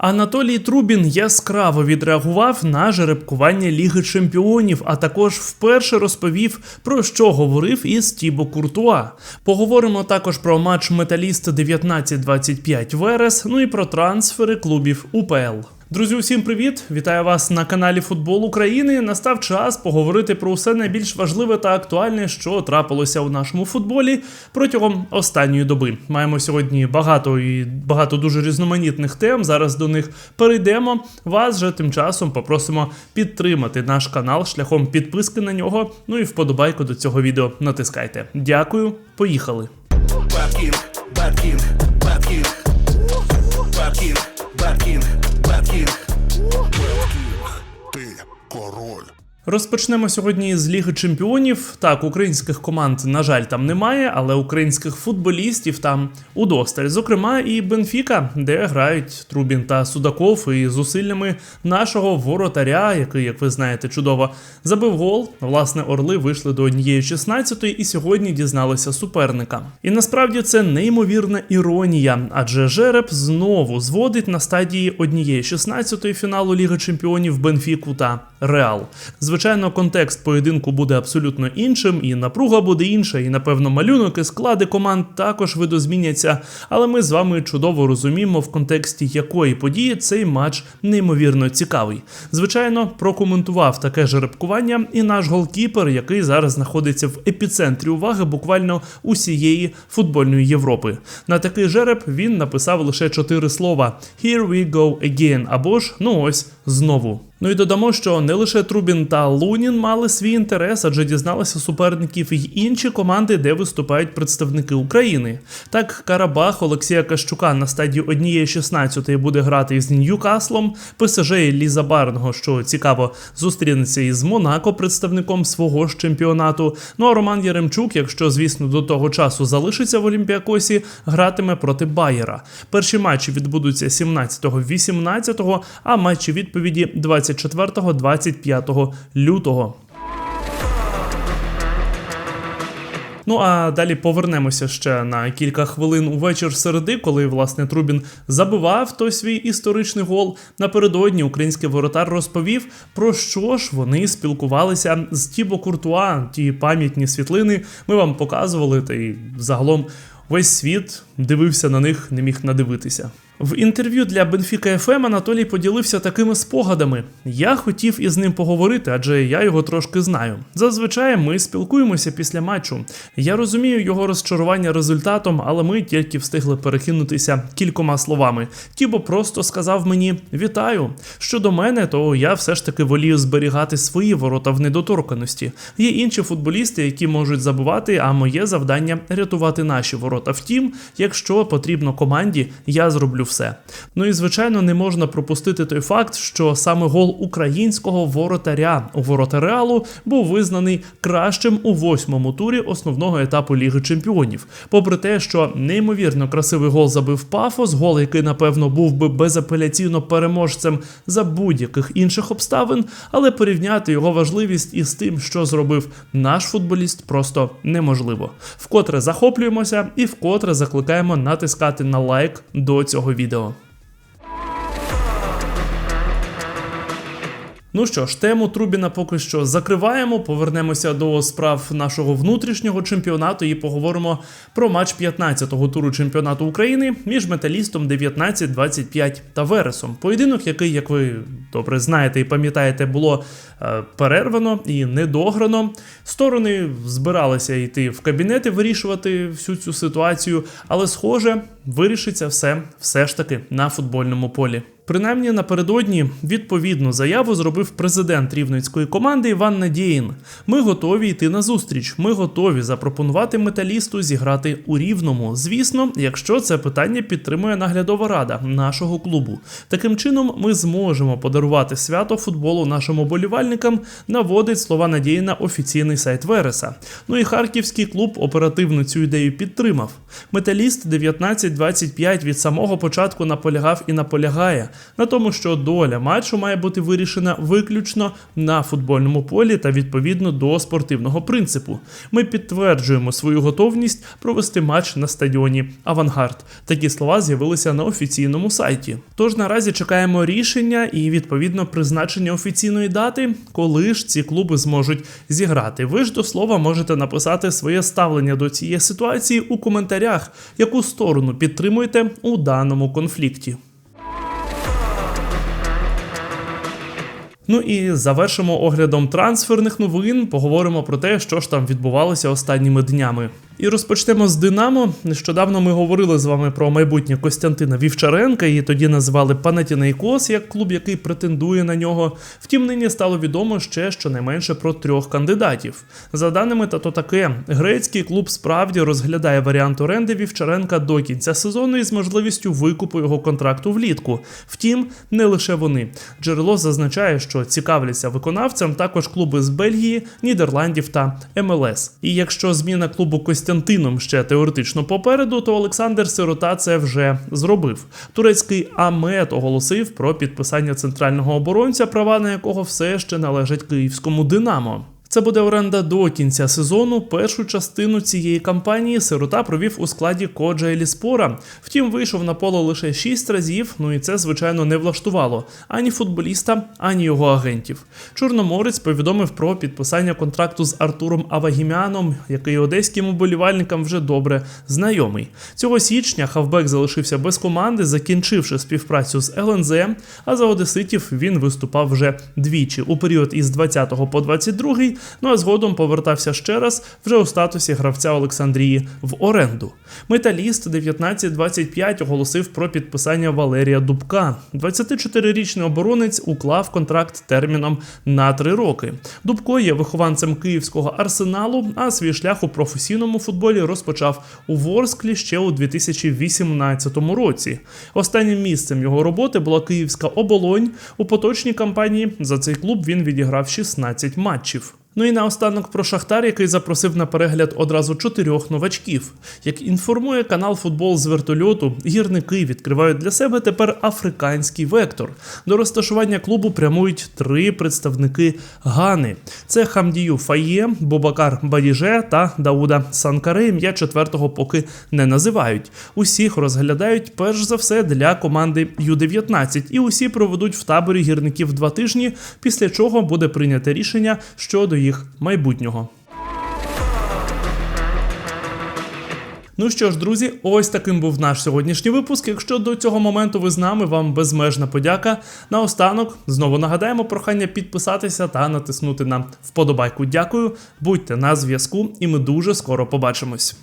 Анатолій Трубін яскраво відреагував на жеребкування Ліги Чемпіонів, а також вперше розповів про що говорив із Тібо Куртуа. Поговоримо також про матч Металіст 19-25 Верес, ну і про трансфери клубів УПЛ. Друзі, усім привіт! Вітаю вас на каналі Футбол України. Настав час поговорити про усе найбільш важливе та актуальне, що трапилося у нашому футболі протягом останньої доби. Маємо сьогодні багато і багато дуже різноманітних тем. Зараз до них перейдемо. Вас же тим часом попросимо підтримати наш канал шляхом підписки на нього. Ну і вподобайку до цього відео натискайте. Дякую, поїхали. Bad King, Розпочнемо сьогодні з Ліги Чемпіонів. Так, українських команд, на жаль, там немає, але українських футболістів там удосталь. Зокрема, і Бенфіка, де грають Трубін та Судаков, і зусиллями нашого воротаря, який, як ви знаєте, чудово забив гол. Власне, орли вийшли до однієї 16 і сьогодні дізналися суперника. І насправді це неймовірна іронія, адже жереб знову зводить на стадії однієї 16 фіналу Ліги Чемпіонів Бенфіку та Реал. Звичайно, контекст поєдинку буде абсолютно іншим, і напруга буде інша, і напевно малюнок і склади команд також видозміняться. Але ми з вами чудово розуміємо, в контексті якої події цей матч неймовірно цікавий. Звичайно, прокоментував таке жеребкування і наш голкіпер, який зараз знаходиться в епіцентрі уваги буквально усієї футбольної Європи. На такий жереб він написав лише чотири слова: Here we go again, або ж ну ось знову. Ну і додамо, що не лише Трубін та Лунін мали свій інтерес, адже дізналися суперників і інші команди, де виступають представники України. Так, Карабах Олексія Кащука на стадії однієї 16 буде грати із Ньюкаслом. ПСЖ Ліза Барного, що цікаво, зустрінеться із Монако, представником свого ж чемпіонату. Ну а Роман Яремчук, якщо звісно до того часу залишиться в Олімпіакосі, гратиме проти Байера. Перші матчі відбудуться 17-18, а матчі відповіді 24-25 лютого. Ну а далі повернемося ще на кілька хвилин у вечір середи, коли власне Трубін забивав той свій історичний гол. Напередодні український воротар розповів, про що ж вони спілкувалися з Тібо Куртуа. Ті пам'ятні світлини ми вам показували, та й загалом весь світ дивився на них, не міг надивитися. В інтерв'ю для Бенфіка ФМ Анатолій поділився такими спогадами. Я хотів із ним поговорити, адже я його трошки знаю. Зазвичай ми спілкуємося після матчу. Я розумію його розчарування результатом, але ми тільки встигли перекинутися кількома словами. Тібо просто сказав мені вітаю. Щодо мене, то я все ж таки волію зберігати свої ворота в недоторканості. Є інші футболісти, які можуть забувати, а моє завдання рятувати наші ворота. Втім, якщо потрібно команді, я зроблю все. Ну і звичайно, не можна пропустити той факт, що саме гол українського воротаря у ворота Реалу був визнаний кращим у восьмому турі основного етапу Ліги Чемпіонів. Попри те, що неймовірно красивий гол забив Пафос, гол, який напевно був би безапеляційно переможцем за будь-яких інших обставин, але порівняти його важливість із тим, що зробив наш футболіст, просто неможливо. Вкотре захоплюємося і вкотре закликаємо натискати на лайк до цього відео. відео. Ну що ж, тему Трубіна поки що закриваємо. Повернемося до справ нашого внутрішнього чемпіонату і поговоримо про матч 15-го туру чемпіонату України між металістом 19-25 та Вересом. Поєдинок, який, як ви добре знаєте і пам'ятаєте, було е, перервано і недограно. Сторони збиралися йти в кабінети вирішувати всю цю ситуацію, але схоже, вирішиться все все ж таки на футбольному полі. Принаймні напередодні відповідну заяву зробив президент рівненської команди Іван Надєїн. Ми готові йти на зустріч. Ми готові запропонувати металісту зіграти у рівному. Звісно, якщо це питання підтримує наглядова рада нашого клубу. Таким чином, ми зможемо подарувати свято футболу нашим оболівальникам. Наводить слова надії на офіційний сайт Вереса. Ну і харківський клуб оперативно цю ідею підтримав. Металіст 19-25 від самого початку наполягав і наполягає на тому, що доля матчу має бути вирішена виключно на футбольному полі та відповідно до спортивного принципу. Ми підтверджуємо свою готовність провести матч на стадіоні Авангард. Такі слова з'явилися на офіційному сайті. Тож наразі чекаємо рішення і відповідно призначення офіційної дати, коли ж ці клуби зможуть зіграти. Ви ж до слова можете написати своє ставлення до цієї ситуації у коментарях, яку сторону підтримуєте у даному конфлікті. Ну і завершимо оглядом трансферних новин. Поговоримо про те, що ж там відбувалося останніми днями. І розпочнемо з Динамо. Нещодавно ми говорили з вами про майбутнє Костянтина Вівчаренка, і тоді називали Панатінайкос як клуб, який претендує на нього. Втім, нині стало відомо ще щонайменше про трьох кандидатів. За даними та то таке, грецький клуб справді розглядає варіант оренди Вівчаренка до кінця сезону із можливістю викупу його контракту влітку. Втім, не лише вони. Джерело зазначає, що цікавляться виконавцем також клуби з Бельгії, Нідерландів та МЛС. І якщо зміна клубу Костянтином ще теоретично попереду, то Олександр Сирота це вже зробив. Турецький Амет оголосив про підписання центрального оборонця, права на якого все ще належать київському Динамо. Це буде оренда до кінця сезону. Першу частину цієї кампанії сирота провів у складі Коджа Еліспора. Втім, вийшов на поле лише 6 разів. Ну і це, звичайно, не влаштувало ані футболіста, ані його агентів. Чорноморець повідомив про підписання контракту з Артуром Авагімяном, який одеським уболівальникам вже добре знайомий. Цього січня хавбек залишився без команди, закінчивши співпрацю з ЛНЗ. А за одеситів він виступав вже двічі у період із 20 по 22 Ну а згодом повертався ще раз вже у статусі гравця Олександрії в оренду. Металіст 1925 оголосив про підписання Валерія Дубка. 24-річний оборонець уклав контракт терміном на три роки. Дубко є вихованцем київського арсеналу, а свій шлях у професійному футболі розпочав у Ворсклі ще у 2018 році. Останнім місцем його роботи була київська оболонь. У поточній кампанії за цей клуб він відіграв 16 матчів. Ну і наостанок про Шахтар, який запросив на перегляд одразу чотирьох новачків. Як інформує канал Футбол з вертольоту, гірники відкривають для себе тепер африканський вектор. До розташування клубу прямують три представники Гани: це Хамдію Фає, Бобакар Бадіже та Дауда Санкаре. Ім'я четвертого поки не називають. Усіх розглядають перш за все для команди Ю-19, і усі проведуть в таборі гірників два тижні, після чого буде прийнято рішення щодо їх майбутнього. Ну що ж, друзі, ось таким був наш сьогоднішній випуск. Якщо до цього моменту ви з нами, вам безмежна подяка. Наостанок знову нагадаємо прохання підписатися та натиснути на вподобайку. Дякую, будьте на зв'язку, і ми дуже скоро побачимось.